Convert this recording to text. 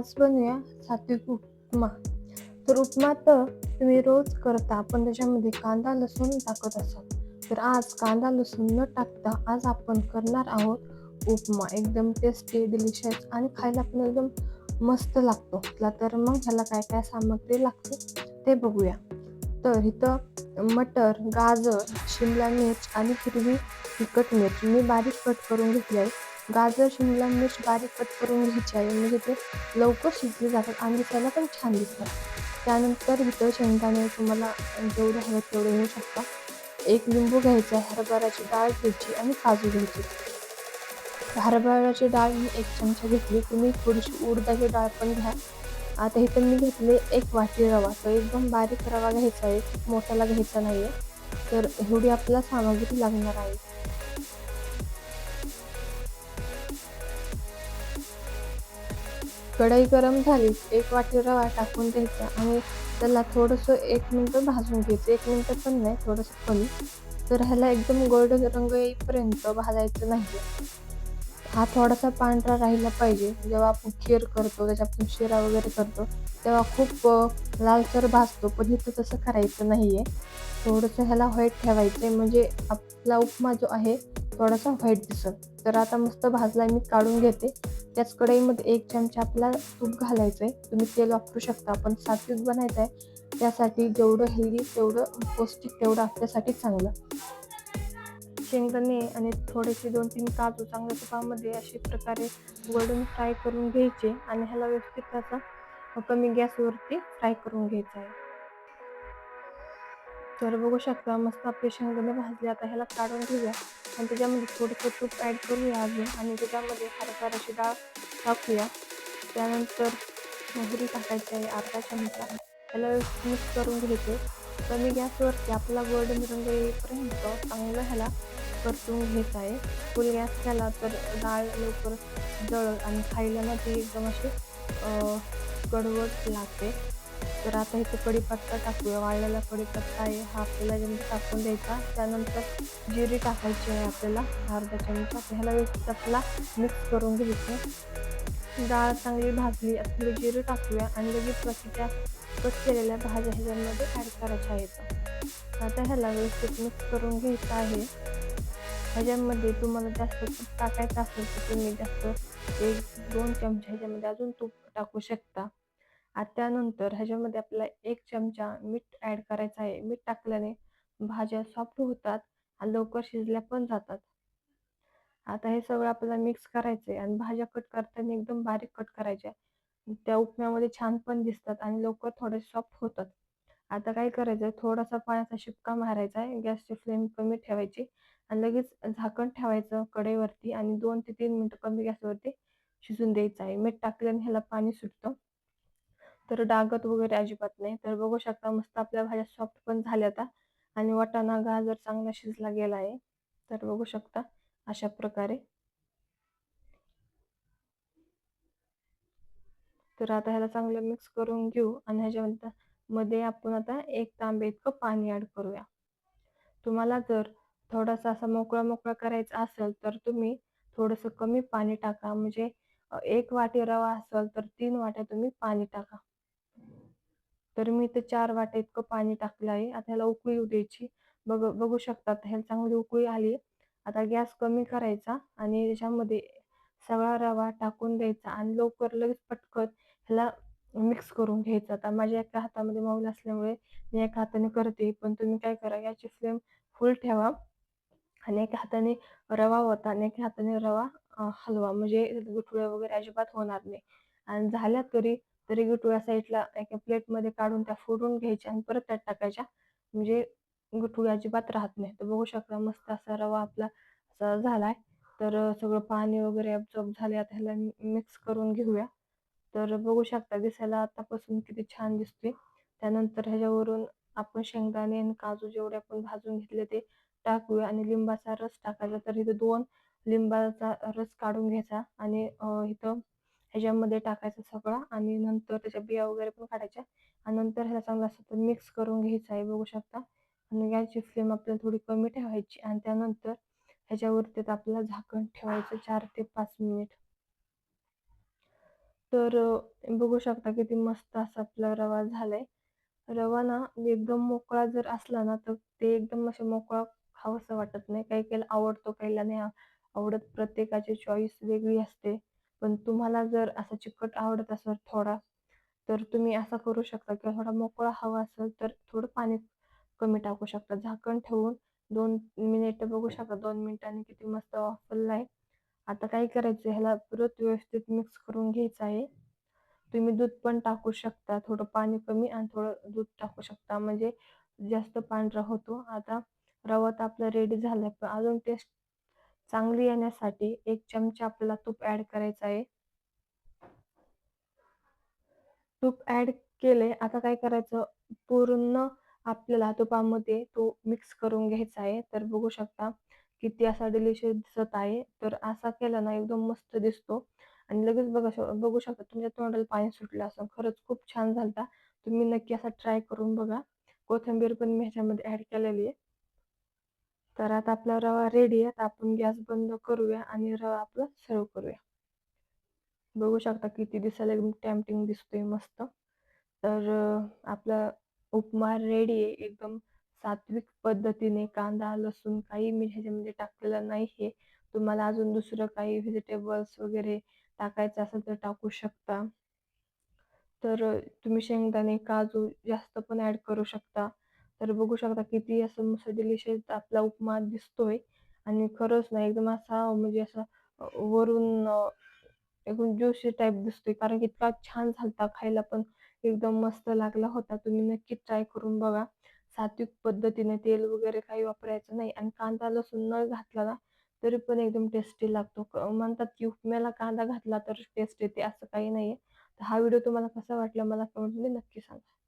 आज बनवूया सात्विक उपमा. तर उपमा तर तुम्ही रोज करता पण त्याच्यामध्ये कांदा लसूण टाकत असाल तर आज कांदा लसूण न टाकता आज आपण करणार आहोत उपमा. एकदम टेस्टी डिलिशियस आणि खायला पण एकदम मस्त लागतो. ला तर मग ह्याला काय काय सामग्री लागते ते बघूया. तर इथं मटर गाजर शिमला मिर्च आणि हिरवी तिखट मिरची मी बारीक कट करून घेतली आहे गाजर शिमला मिर्च बारीक कट करून घ्यायची आहे. म्हणजे ते लवकर शिजले जातात आणि दिसायला पण छान दिसतात. त्यानंतर इतर शेंगदाणे तुम्हाला जेवढे हवे तेवढे घेऊ शकता. एक लिंबू घ्यायचा आहे हरभऱ्याची डाळ घ्यायची आणि काजू घ्यायची. हरभऱ्याची डाळ मी एक चमचा घेतली. तुम्ही थोडीशी उडदाची डाळ पण घ्या. आता इथं मी घेतले एक वाटी रवा. तर एकदम बारीक रवा घ्यायचा आहे. मोठ्याला घ्यायचा नाही आहे तर एवढी आपल्याला सामग्री लागणार आहे. कढई गरम झाली एक वाटी रवा टाकून द्यायचा आणि त्याला थोडंसं एक मिनटं भाजून घ्यायचं. एक मिनटं पण नाही थोडंसं कमी तर ह्याला एकदम गोल्डन रंग येईपर्यंत भाजायचं नाही. हा थोडासा पांढरा राहिला पाहिजे. जेव्हा आपण खीर करतो त्याच्या आपण शिरा वगैरे करतो तेव्हा खूप लालसर भाजतो. पण इथं तसं करायचं नाही आहे थोडंसं ह्याला व्हाईट ठेवायचं आहे म्हणजे आपला उपमा जो आहे थोडासा व्हाईट दिसत. तर आता मस्त भाजला मी काढून घेते. त्याच कढईमध्ये एक चमचा आपला तूप घालायचं आहे तुम्ही तेल वापरू शकता. पण सात्विक बनायचं आहे त्यासाठी जेवढं हेल्दी तेवढं पौष्टिक तेवढं आपल्यासाठी चांगलं. शेंगदाणे आणि थोडेसे दोन तीन काजू चांगल्या तुपामध्ये अशा प्रकारे गोल्डन फ्राय करून घ्यायचे. आणि ह्याला व्यवस्थित त्याचा कमी गॅसवरती फ्राय करून घ्यायचा आहे. तर बघू शकता मस्त आपले शेंगदाणे भाजले. आता ह्याला काढून घेऊया. आणि त्याच्यामध्ये थोडंसं तूप ॲड करूया अजून आणि त्याच्यामध्ये हरभऱ्याची डाळ टाकूया. त्यानंतर मोहरी टाकायची आहे अर्धा चमचा. त्याला मिक्स करून घ्यायचे. कमी गॅसवरती आपला गोल्डन रंग येईपर्यंत चांगलं ह्याला परतून घ्यायचं आहे. फुल गॅस केला तर डाळ लवकर जळ आणि खायला ना ती एकदम अशी कडवट लागते. तर आता इथे कढीपत्ता टाकूया. वाळलेला कढीपत्ता आहे. हा आपल्याला जेवढे टाकून द्यायचा. त्यानंतर जिरी टाकायची आहे आपल्याला. अर्धा चमचा. ह्याला व्यवस्थित आपला मिक्स करून घ्यायचं. डाळ चांगली भाजली असलेली जिरी टाकूया आणि लगेच बाकीच्या कट केलेल्या भाज्या ह्याच्यामध्ये ॲड करायच्या आहेत. आता ह्याला व्यवस्थित मिक्स करून घ्यायचं आहे. ह्याच्यामध्ये तुम्हाला जास्त तूप टाकायचं असेल तर तुम्ही जास्त एक दोन चमचे ह्याच्यामध्ये अजून तूप टाकू शकता. आता त्यानंतर ह्याच्यामध्ये आपल्याला एक चमचा मीठ ॲड करायचं आहे. मीठ टाकल्याने भाज्या सॉफ्ट होतात आणि लवकर शिजल्या पण जातात. आता हे सगळं आपल्याला मिक्स करायचं आहे आणि भाज्या कट करताना एकदम बारीक कट करायच्या. त्या उपम्यामध्ये छान पण दिसतात आणि लवकर थोडे सॉफ्ट होतात. आता काय करायचं आहे थोडासा पाण्याचा शिपका मारायचा आहे. गॅसची फ्लेम कमी ठेवायची आणि लगेच झाकण ठेवायचं कढईवरती आणि दोन ते तीन मिनटं कमी गॅसवरती शिजून द्यायचं आहे. मीठ टाकल्याने ह्याला पाणी सुटतं. तर डागत वगैरे अजिबात नाही. तर बघू शकता मस्त आपल्या भाज्या सॉफ्ट पण झाल्या आता. आणि वाटाणा गाजर चांगला शिजला गेला आहे. तर बघू शकता अशा प्रकारे. तर आता ह्याला चांगलं मिक्स करून घेऊ आणि ह्याच्यामध्ये मध्ये आपण आता एक तांबे इतकं पाणी ॲड करूया. तुम्हाला जर थोडासा असा मोकळा मोकळा करायचा असेल तर तुम्ही थोडंसं कमी पाणी टाका. म्हणजे एक वाटी रवा असेल तर तीन वाट्या तुम्ही पाणी टाका. तर मी इथं चार वाट्या इतकं पाणी टाकलं आहे. आता ह्याला उकळी येऊ द्यायची. बघ बघू शकता ह्याला चांगली उकळी आली आता गॅस कमी करायचा आणि त्याच्यामध्ये सगळा रवा टाकून द्यायचा आणि लवकर लगेच पटकन ह्याला मिक्स करून घ्यायचं. आता माझ्या एका हातामध्ये माऊल असल्यामुळे मी एका हाताने करते पण तुम्ही काय करा याची फ्लेम फुल ठेवा आणि एका हाताने रवा होता आणि एका हाताने रवा हलवा. म्हणजे गुठुळे वगैरे अजिबात होणार नाही. आणि झाल्या तरी तरी गुठळ्या साईडला एका प्लेटमध्ये काढून त्या फोडून घ्यायच्या आणि परत त्यात टाकायच्या. म्हणजे गुठळी अजिबात राहत नाही तर बघू शकता मस्त असा रवा आपला असा झालाय. तर सगळं पाणी वगैरे ॲब्झॉर्ब झाले आता ह्याला मिक्स करून घेऊया. तर बघू शकता दिसायला आतापासून किती छान दिसते त्यानंतर ह्याच्यावरून आपण शेंगदाणे आणि काजू जेवढे आपण भाजून घेतले ते टाकूया आणि लिंबाचा रस टाकायचा. तर इथं दोन लिंबाचा रस काढून घ्यायचा आणि इथं ह्याच्यामध्ये टाकायचा सगळा आणि नंतर त्याच्या बिया वगैरे पण काढायच्या आणि नंतर ह्याला चांगलं असं मिक्स करून घ्यायचं आहे बघू शकता आणि गॅसची फ्लेम आपल्याला थोडी कमी ठेवायची आणि त्यानंतर ह्याच्यावरती आपल्याला झाकण ठेवायचं चार ते पाच मिनिट तर बघू शकता किती मस्त असा आपला रवा झालाय. रवा ना एकदम मोकळा जर असला ना, तर ते एकदम असे मोकळा खावंसं वाटत नाही. काही-काहीला आवडतो, काहीला नाही आवडत. प्रत्येकाची चॉईस वेगळी असते. पण तुम्हाला जर असा चिकट आवडत असेल थोडा, तर तुम्ही असं करू शकता किंवा थोडा मोकळा हवा असेल, तर थोडं पाणी कमी टाकू शकता. झाकण ठेवून 2 मिनिटं बघू शकता. 2 मिनिटांनी किती मस्त वाफवलाय. आता काय करायचं ह्याला परत व्यवस्थित मिक्स करून घ्यायचं आहे. तुम्ही दूध पण टाकू शकता. थोडं पाणी कमी आणि थोडं दूध टाकू शकता. म्हणजे जास्त पांढरा होतो. आता रवा तर आपला रेडी झालाय. पण अजून टेस्ट चांगली येण्यासाठी एक चमचा आपल्याला तूप ॲड करायचं आहे. तूप ॲड केले आता काय करायचं पूर्ण आपल्याला तुपामध्ये तो मिक्स करून घ्यायचा आहे. तर बघू शकता किती असा डिलिशियस दिसत आहे. तर असा केला ना एकदम मस्त दिसतो आणि लगेच बघा बघू शकता तुमच्या तोंडाला पाणी सुटलं असं खरंच खूप छान झालता. तुम्ही नक्की असा ट्राय करून बघा. कोथिंबीर पण मी ह्याच्यामध्ये ॲड केलेली आहे. तर आता आपला रवा रेडी आहे. तर आपण गॅस बंद करूया आणि रवा आपला सर्व करूया. बघू शकता किती दिसायला एकदम टेम्प्टिंग दिसतोय मस्त. तर आपला उपमा रेडी आहे. एकदम सात्विक पद्धतीने कांदा, लसूण काही मी ह्याच्यामध्ये टाकलेलं आहे तुम्हाला अजून दुसरं काही व्हेजिटेबल्स वगैरे टाकायचं असेल तर टाकू शकता. तर तुम्ही शेंगदाणे, काजू जास्त पण ॲड करू शकता. तर बघू शकता किती असं मस्त डिलिशियस आपला उपमा दिसतोय आणि खरंच ना एकदम असा म्हणजे असा वरून एकदम ज्युसी टाईप दिसतोय. कारण की इतका छान झालता खायला पण एकदम मस्त लागला होता. तुम्ही नक्की ट्राय करून बघा. सात्विक पद्धतीने तेल वगैरे काही वापरायचं नाही आणि कांदा, लसूण न घातला ना, तरी पण एकदम टेस्टी लागतो. क म्हणतात की उपम्याला कांदा घातला तर टेस्ट येते असं काही नाहीये. तर हा व्हिडिओ तुम्हाला कसा वाटला मला कमेंटमध्ये नक्की सांगा.